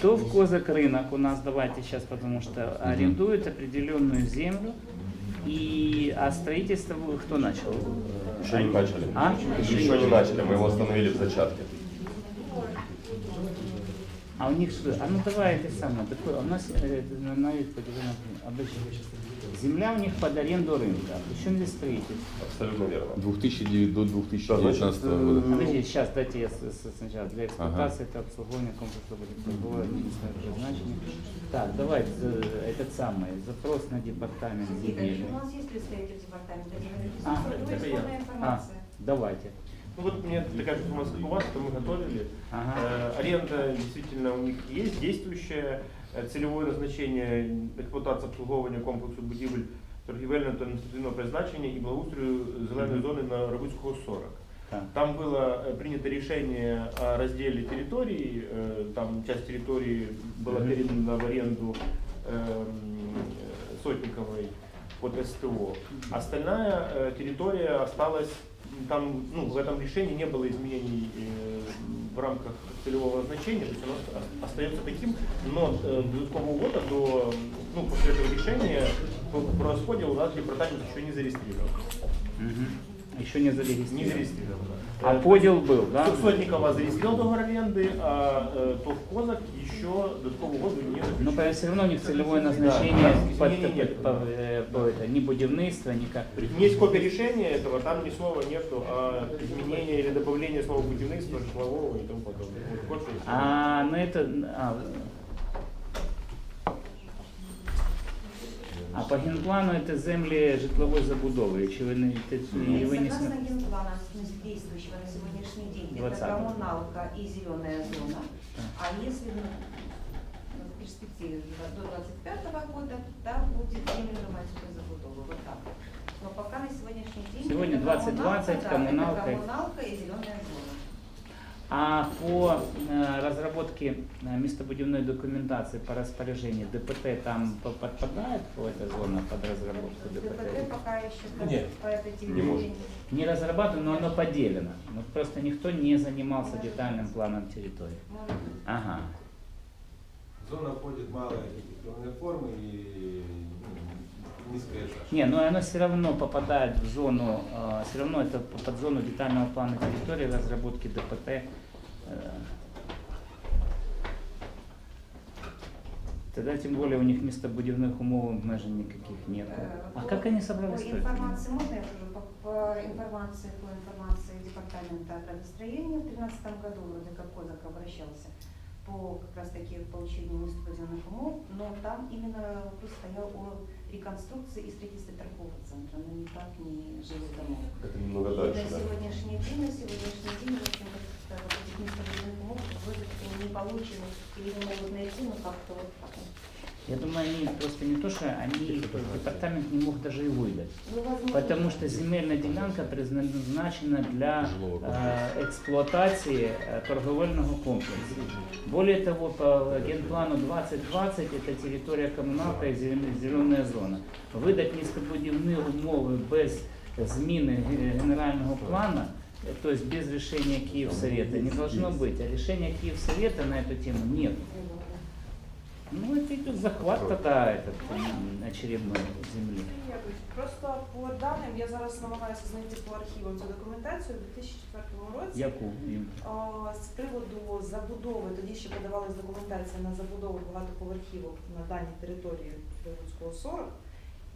То в Козак рынок у нас, давайте сейчас, потому что арендуют определенную землю, и, а строительство кто начал? Еще не начали. А? Еще не начали, мы его остановили в зачатке. А у них что? А ну давай это самое. Такое, у нас э, на, на вид поделено, обычно. Земля у них под аренду рынка. Причем здесь строительство. Абсолютно верно. 2009 до 2019 значит, года. Подожди, сейчас дайте я сначала. Для эксплуатации это обслуговывание комплекса водопровода, единственное призначение. Так, давай за- этот самый запрос на департамент земельный. у нас есть представитель департамента А, это я. А, давайте. Ну вот мне такая же информация у вас, что мы готовили. Ага. Э, Аренда действительно у них есть действующая Е, Цільове назначення експлуатація обслуговування комплексу будівель торгівельного та адміністративного призначення і благоустрою зеленої зони на Робицького 40. Так. Там было э, принято решение о разделе территории, э, там часть территории была Мгм. передана в аренду эм, э, Сотниковой под СТО. Остальная э, территория осталась, там, ну, в этом решении не было изменений э, в рамках целевого назначения, то есть оно ост- остается таким, но э, додаткового года до, ну, после этого решения расходе у нас департамент еще не зарегистрирован. Еще не Не зарегистрировано. зарегистрирован. А Э, подел был, да? Сотникова зарегистрировал договор аренды, а э, ТОВ Козак еще додаткового года не Но заключил. все равно у них целевое назначение да, под- изменений нет. по- э, по- это, ни будівництва, ни как. Есть копия решения этого, там ни слова нету о изменении или добавлении слова будівництва, житлового и тому подобное. Вот копия есть. А на это... А, а по генплану это землі житлової забудови. Чи ви не, те- і ви не Согласно см- генплана действующего на сегодняшний день, это 20-го. коммуналка и зеленая зона. Так. А если ну, в перспективе до 25 года, да, будет земля громадской забудовы. Вот так. Но пока на сегодняшний день Сегодня это 20-20, да, коммуналка. это коммуналка и зеленая зона. А по э, разработке э, местобудівної документации по распоряжению ДПТ там по- подпадает по эта зона под разработку ДПТ ДПТ? пока еще Нет, по этой не может. Не разрабатывано, но оно поделено. Вот просто никто не занимался детальным планом территории. Ага. Зона входит малой архитектурной формы и ну, низкая. Не, но оно все равно попадает в зону, все равно это под зону детального плана территории, разработки ДПТ. э. Тогда тем более у них местобудівних умов обмежень никаких нет. Э, А по- как они собрались По информации, можно я скажу, по, по информации, по информации Департамента градостроения в 2013 году вроде как Козак обращался по как раз таки получению местобудивных умов, но там именно вопрос стоял о реконструкции и строительстве торгового центра, но никак не жилых домов. Это немного И дальше, на да. сегодняшний день, на сегодняшний день, в общем, вот этих местобудивных умов вроде как не получено или не могут найти, но как-то вот так. Я думаю, они просто не то, что они, департамент не мог даже и выдать. Ну, возможно, Потому что земельная делянка предназначена для Жилого э, эксплуатации э, торговельного комплекса. Более того, по генплану 2020 это территория коммуналка и зелен- зеленая зона. Видати містобудівні умови без зміни ге- генерального плана, э, то есть без решения Киевсовета, не должно быть. А решения Киевсовета на эту тему нет. Ну, это идет захват тогда этот, м, очередной земли. Якось. Просто по даним я зараз намагаюся знайти по архівам цю документацію у 2004 році. Яку? А, З приводу забудови, тоді ще подавалась документація на забудову багатоповерхівок на даній території Білоруського 40.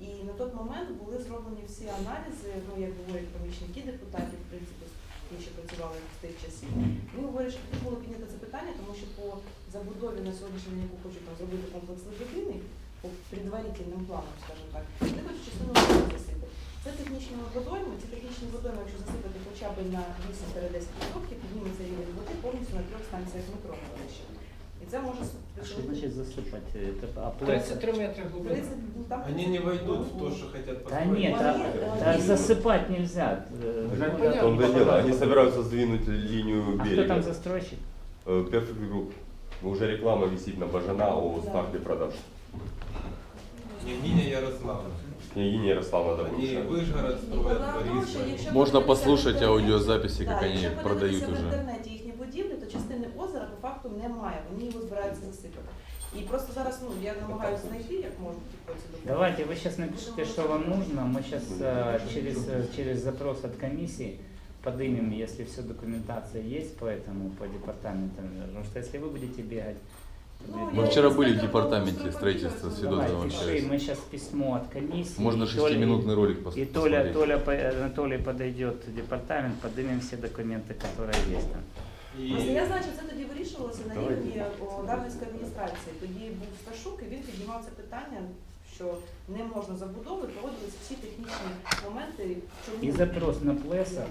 І на той момент були зроблені всі аналізи, ну як говорять помічники депутатів, в принципі, ті, що працювали в тих часів. Вони говорять, що тут було піднято це питання, тому що по забудові на сьогоднішній день, яку хочуть там зробити комплекс Лебединий, по предварительним планам, скажімо так, вони хочуть частину води засипати. Це технічні водойми, ці технічні водойми, якщо засипати хоча б на 8-10%, підніметься рівень води повністю на трьох станціях метро на Одещині. І це може А Что значит засыпать? Это а плохо? 33 метри глибина. 30, ну, там Они не войдут в то, что хотят Да построить. нет, а, да засыпать нельзя. Э, В понятно. том-то и дело, они собираются сдвинуть линию А кто берега. там застройщик? Э, Perfect Group. Уже реклама висит на Бажана о старте продаж. Княгиня Ярославна. Княгиня Ярославна Они Добрушина. Выжгород строят, Проблема в тому, Борис що строит. якщо Можно подивитися в послушать інтернеті- аудиозаписи, как Да, они якщо продают подивитися в уже. інтернеті їхні будівлі, то частини озера по факту немає. Вони його збираються засипати. І просто зараз ну я намагаюся знайти, як можу типу, ці документи. Давайте вы сейчас напишите, что вам нужно. Мы сейчас через, э, через запрос от комиссии поднимем, если все документация есть по этому, по департаментам. Потому что если вы будете бегать, то Ну, будет- Мы я вчера не были в знаю, департаменте как строительства он Свидетельства Давайте, вам пиши, общаюсь. мы сейчас письмо от комиссии. Можно и Толя- шестиминутный ролик пос- И Толя, посмотреть. Толя, по- Анатолий подойдет в департамент, поднимем все документы, которые есть там. Просто И я знаю, що це тоді вирішувалося на рівні о, Дарницької адміністрації. Тоді був Сташук, і він піднімав це питання, що не можна забудови, проводилися всі технічні моменти. Чому И запрос на Плеса, э,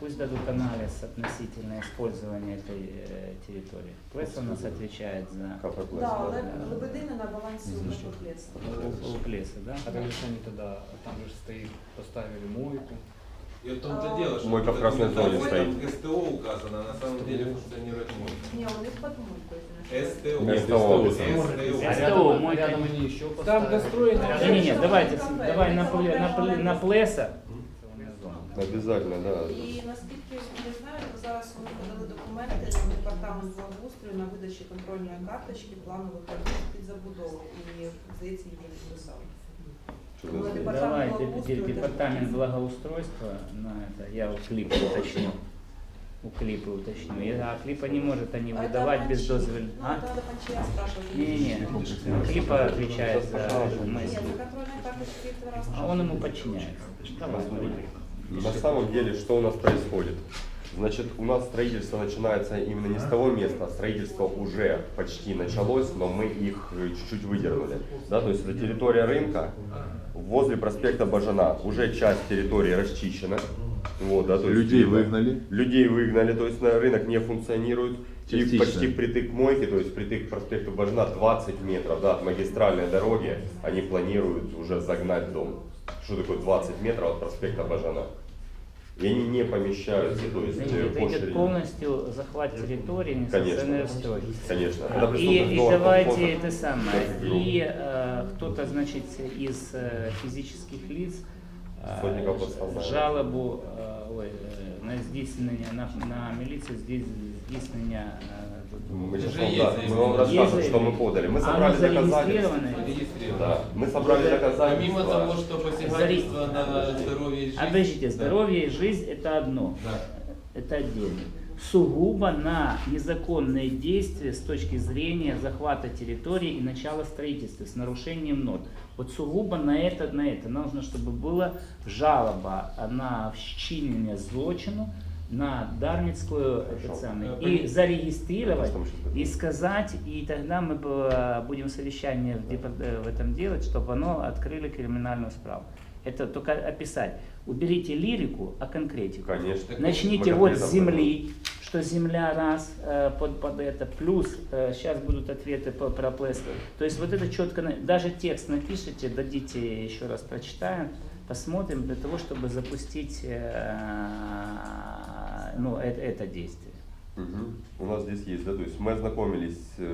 пусть дадут анализ относительно использования этой э, территории. Плеса у нас отвечает за да, Лебедина на балансі у у, у Плеса, да? А раньше они тогда, там же стоит, поставили мойку. и в том-то дело, что Мойка в красной зоне стоит. СТО указано, а на самом деле функционирует мойка. Ні, вони в подмойку. СТО. Нет, СТО. А СТО, рядом, мойка. рядом они еще Там поставили. достроено. Не, не, не, давайте, давай на, пле- на, пле- на Плеса. Обязательно, да. І наскільки я знаю, то зараз вони подали документи на департамент благоустрою на видачі контрольної карточки планових робіт під забудову. І здається, її вже підписали. Что Ну, за- департамент Давайте благоустрою, теперь это департамент же- благоустройства, на это я у клипа уточню. У клипа уточню. И- А клипа не может они А это выдавать без Панчи- дозволя. Ну, А? это надо Панчия спрашивать. Не-не-не. Клипа отвечает за Нет, мысли. за контрольные карточки Виктор раз. А он ему подчиняется. Давай, говори. На самом деле, что у нас происходит? Значит, у нас строительство начинается именно не с того места, а строительство уже почти началось, но мы их э, чуть-чуть выдернули. Да, то есть это территория рынка, возле проспекта Бажана уже часть территории расчищена. Вот, да, то есть Людей выгнали. Людей выгнали, то есть на рынок не функционирует. И Частично. почти впритык к мойке, то есть впритык к проспекту Бажана 20 метров да, от магистральной дороги, они планируют уже загнать дом. Что такое 20 метров от проспекта Бажана? И они не помещаются, то есть Значит, э, идет полностью захват территории, несоциальной Конечно. строй. Конечно. Это И, и давайте это самое. И э, кто-то, значит, из э, физических лиц жалобу э, ой, э, на здійснення на, на міліцію здесь здійснення э, Мы, сейчас Уже вам, есть да, мы вам заявление. расскажем, Есть что мы заявление. подали. Мы Оно собрали доказательства. зарегистрировано. Зарегистрировано. Да, мы собрали Уже- доказательства. Помимо того, что посягательство на здоровье и жизнь. Подождите, Да. здоровье и жизнь это одно. Да. Это отдельно. Сугубо на незаконные действия с точки зрения захвата территории и начала строительства с нарушением нот. Вот сугубо на это, на это нужно, чтобы была жалоба на вчинение злочину на Дарницкую это самое, Э, и зарегистрировать, и сказать, и тогда мы б- будем совещание в, э, в этом делать, чтобы оно открыли криминальную справу. Это только описать. Уберите лирику, а конкретику. Конечно. Начните вот с земли, что земля раз э, под, под это, плюс сейчас будут ответы по, про плест. То есть вот это четко, на- даже текст напишите, дадите еще раз прочитаем, посмотрим для того, чтобы запустить э, ну, это, это действие. Мгм. У нас здесь есть, да, то есть ми ознакомились е,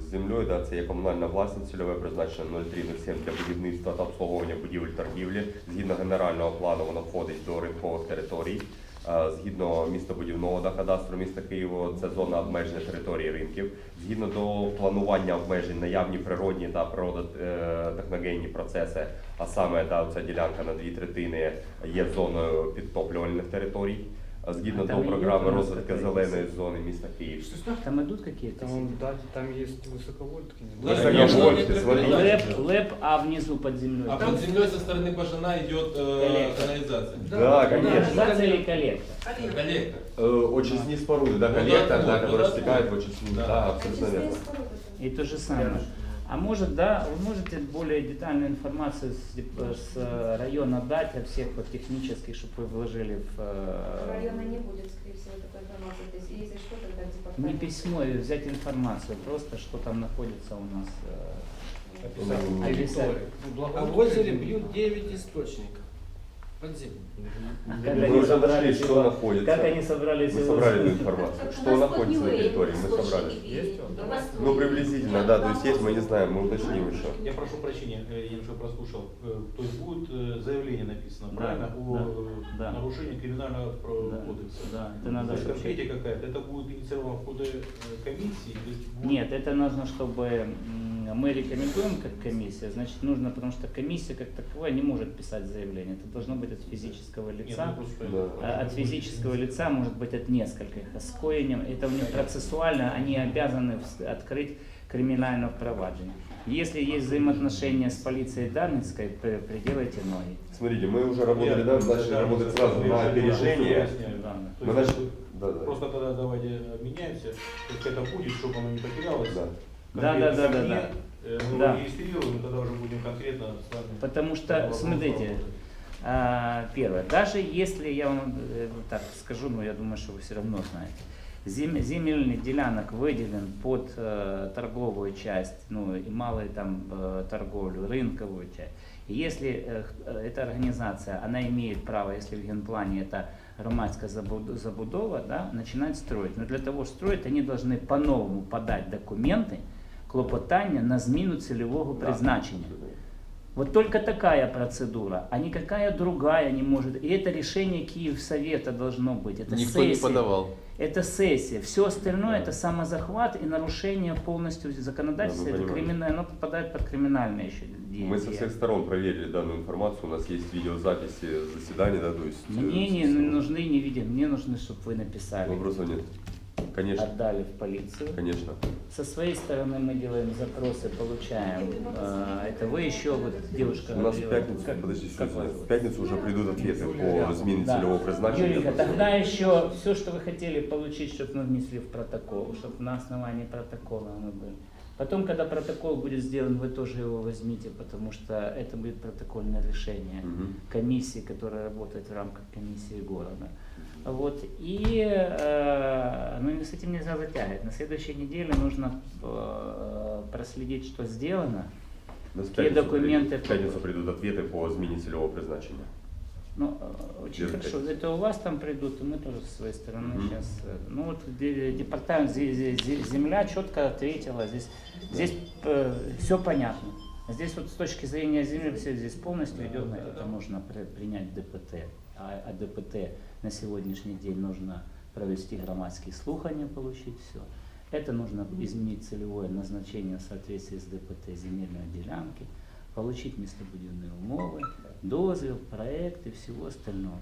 з землею, да, це є комунальна власність, цільове призначення 0307 для будівництва та обслуговування будівель торгівлі. Згідно генерального плану воно входить до ринкових територій. Е, Згідно містобудівного да, кадастру міста Києва, це зона обмеження території ринків. Згідно до планування обмежень наявні природні та природотехногенні процеси, а саме та ця ділянка на дві третини є зоною підтоплювальних територій. А Згідно А до там програми є у нас розвитку така зеленої зони міста Київ. Там идут какие-то Там, сети? да, там есть высоковольтки. Да, Высоковольтки, конечно. смотрите. Лэп, лэп, а внизу под землей. А под землей со стороны Бажана идет э, Коллектор. канализация. Да, конечно. Канализация или коллектор? Коллектор. Э, Очень сниз породы, да, Ну, коллектор, да, да, ну, который да, стекает ну. очень низ, Да. да, абсолютно верно. И то же самое. А может, да, вы можете более детальную информацию с, деп- с э, района дать о всех вот технических, чтобы вы вложили в... э, Района не будет, скорее всего, такой информации. То есть, если что, тогда в Не департамент. письмо, и взять информацию, просто что там находится у нас. э, описать. Ну, В озере бьют 9 источников. Подземный. Как Мы они уже что находится. Как они собрались Мы его собрали эту информацию. Что находится на территории, мы собрали. Есть он? Ну, приблизительно, да, то есть есть, мы не знаем, мы уточним еще. Я прошу прощения, э, я немножко прослушал. Э, То есть будет э, заявление написано, Да, правильно, о да, да. нарушении криминального Да, кодекса. да, это надо То конкретика какая-то, это будет инициировано в ходе комиссии? то есть будет- Нет, это нужно, чтобы мы рекомендуем как комиссия, значит нужно, потому что комиссия как таковая не может писать заявление. Это должно быть от физического Нет, лица. ну, просто- Да. А От физического лица может быть от нескольких. А с коенем, это у них процессуально, они обязаны открыть криминальное впроваджение. Если есть взаимоотношения с полицией Дарницкой, при- приделайте ноги. Смотрите, мы уже работали, Я- да, начали да, работать сразу на опережение. да. Мы начали, да, да. Просто тогда давайте обменяемся, то есть это будет, чтобы оно не потерялось. Да. Да, да, да, да, да. э, Мы Да. регистрируем, тогда уже будем конкретно с вами. Потому по что, смотрите, а, первое, даже если я вам э, так скажу, но я думаю, что вы все равно знаете, зем- земельный делянок выделен под э, торговую часть, ну и малую там э, торговлю, рынковую часть. И если э, э, эта организация, она имеет право, если в генплане это громадская забуд- забудова, да, начинать строить. Но для того, чтобы строить, они должны по-новому подать документы, клопотання на зміну цільового призначення. Вот только такая процедура, а никакая другая не может. И это решение Киевсовета должно быть. Это Никто не сессия. подавал. Это сессия. Все остальное это самозахват и нарушение полностью законодательства. Да, это понимаем. криминальное, оно попадает под криминальное еще Мы со всех сторон проверили данную информацию, у нас есть видеозаписи заседаний, да, то есть... э, Мне не нужны, не видим, мне нужны, чтобы вы написали, Вопросов нет. Конечно, отдали в полицию. конечно. Со своей стороны мы делаем запросы, получаем. А, Это вы еще, вот девушка У нас в пятницу, как- подожди, как в пятницу уже придут ответы по измене Да. целевого призначения. Допустим. тогда еще все, что вы хотели получить, чтобы мы внесли в протокол, чтобы на основании протокола мы были. Потом, когда протокол будет сделан, вы тоже его возьмите, потому что это будет протокольное решение комиссии, которая работает в рамках комиссии города. Вот. И э, ну, с этим нельзя затягивать. На следующей неделе нужно э, проследить, что сделано. У нас в Какие документы В пятницу придут ответы по измене целевого призначения. Ну, э, очень Через хорошо. пять. Это у вас там придут, и мы тоже со своей стороны Мгм. сейчас. Ну вот де- департамент зе- зе- зе- земля четко ответила. Здесь, здесь все понятно. Здесь вот с точки зрения земли все здесь полностью идет, на это нужно при- принять ДПТ. А, а ДПТ на сегодняшний день нужно провести громадские слухания, получить все. Это нужно изменить целевое назначение в соответствии с ДПТ земельной делянки, получить местобудівні умови, дозвіл, проект и всего остального.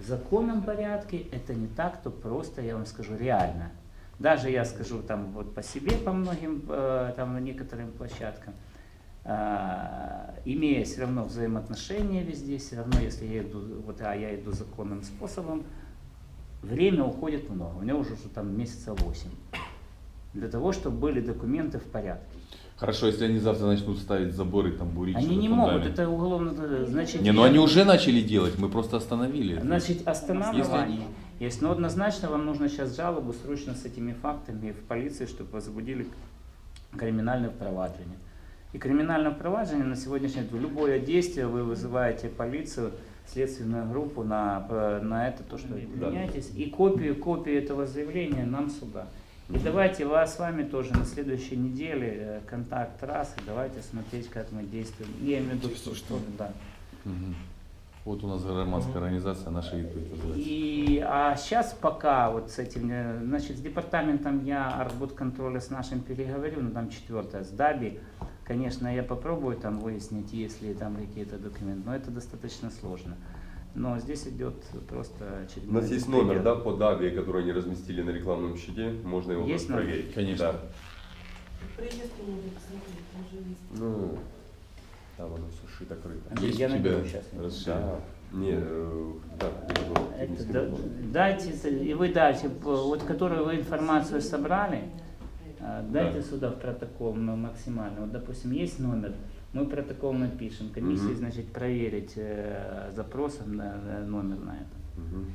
В законном порядке это не так-то просто, я вам скажу, реально. Даже я скажу там вот по себе, по многим э, там некоторым площадкам, а, имея все равно взаимоотношения везде, все равно, если я иду, вот, а я иду законным способом, время уходит много. У меня уже, уже там месяца 8. Для того, чтобы были документы в порядке. Хорошо, если они завтра начнут ставить заборы, там бурить. Они не могут, фундамент. это уголовно, э, значит... Не, ну они уже начали делать, мы просто остановили. Значит, останавливание Если есть. Но однозначно вам нужно сейчас жалобу срочно с этими фактами в полицию, чтобы возбудили криминальное впроваджение. И криминальное впроваджение на сегодняшний день, в любое действие вы вызываете полицию, следственную группу на, э, на это, то, что вы Да. меняетесь, и копию, копию этого заявления нам сюда. И давайте вас с вами тоже на следующей неделе э, контакт раз, и давайте смотреть, как мы действуем. Я имею в виду, что, что да. Мгм. Вот у нас громадская организация, наша відповідь називається. И, а сейчас пока вот с этим, э, значит, с департаментом я архбудконтроля с нашим переговорю, ну там четвертое, с Даби, конечно, я попробую там выяснить, если там какие-то документы, но это достаточно сложно. Но здесь идет просто У очередной нас есть номер, да, по ДАБе, который они разместили на рекламном щите, можно его Есть проверить. Конечно. Да. Приезд есть. Ну, там оно все шито-крыто. Есть я у тебя сейчас. расширение? Да. Не, э, да, Это, дайте, и вы п- вот которую вы информацию собрали, дайте Да. сюда в протокол ну, максимально. Вот, допустим, есть номер, мы протокол напишем, комиссия, Мгм. значит, проверить э, запросом на, на номер на это. Мгм.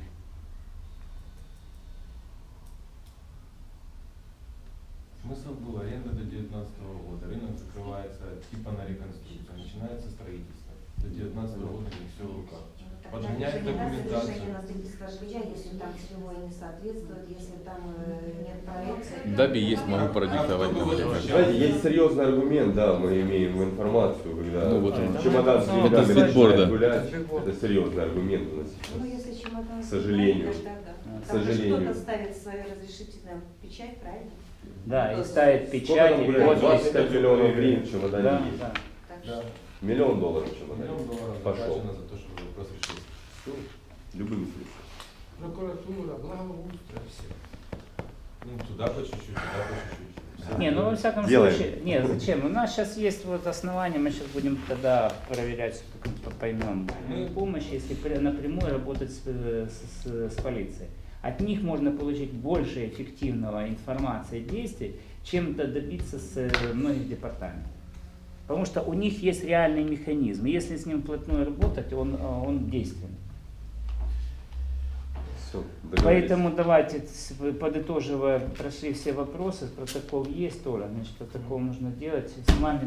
Смысл был аренда до 2019 года. Рынок закрывается типа на реконструкцию. Начинается строительство. До 19 года не все в руках. Подгонять документацию. если там не соответствует, если там э, нет проекции. Даби есть, могу продиктовать. А например. Знаете, есть серьезный аргумент, да, мы имеем информацию, когда Ну, вот он. чемодан с Это деньгами начинает гулять, Это серьезный аргумент у нас Ну, если чемодан К сожалению. К сожалению. Кто-то ставит свою разрешительную печать, правильно? Да, и ставит печать, там и гуляет? подпись. 25 миллионов гривен Да, есть. да. Миллион долларов чемодане. Миллион долларов Пошел. за то, чтобы вопрос решить. Любыми средствами. Прокуратура, благоустройство, все. Ну, туда по чуть-чуть, туда по чуть-чуть. Не, ну во всяком Делаем. случае, нет, зачем? У нас сейчас есть вот основания, мы сейчас будем тогда проверять, поймем Ну, помощь, если напрямую работать с, с- с- полицией. От них можно получить больше эффективного информации и действий, чем это добиться с э, многих департаментов. Потому что у них есть реальный механизм. и Если с ним вплотную работать, он, э, он действенный. Все, Поэтому давайте, подытоживая, прошли все вопросы, протокол есть, Толя, значит, протокол нужно делать. С вами